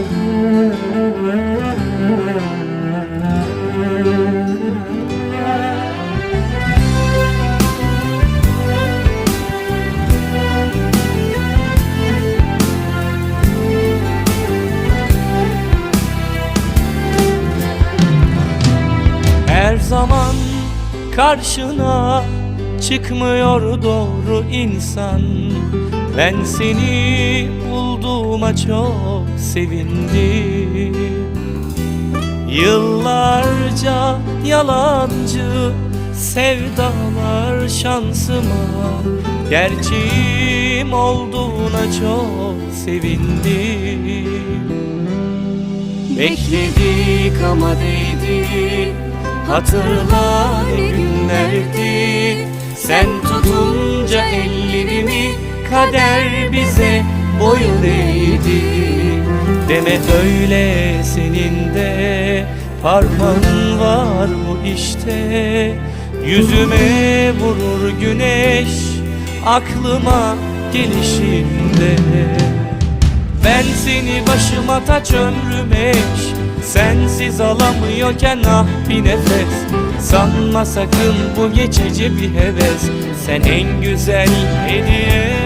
Her zaman karşına çıkmıyor doğru insan. Ben seni bulduğuma çok sevindim. Yıllarca yalancı sevdalar şansıma Gerçeğim olduğuna çok sevindim. Bekledik ama değdi Hatırla ne günlerdi. Sen tutunca ellerimi Kader bize boyun eğdi. Deme öyle senin de Parmağın var bu işte. Yüzüme vurur güneş Aklıma gelişinde. Ben seni başıma taç ömrüm eş Sensiz alamıyorken ah bir nefes. Sanma sakın bu geçici bir heves Sen en güzel hediye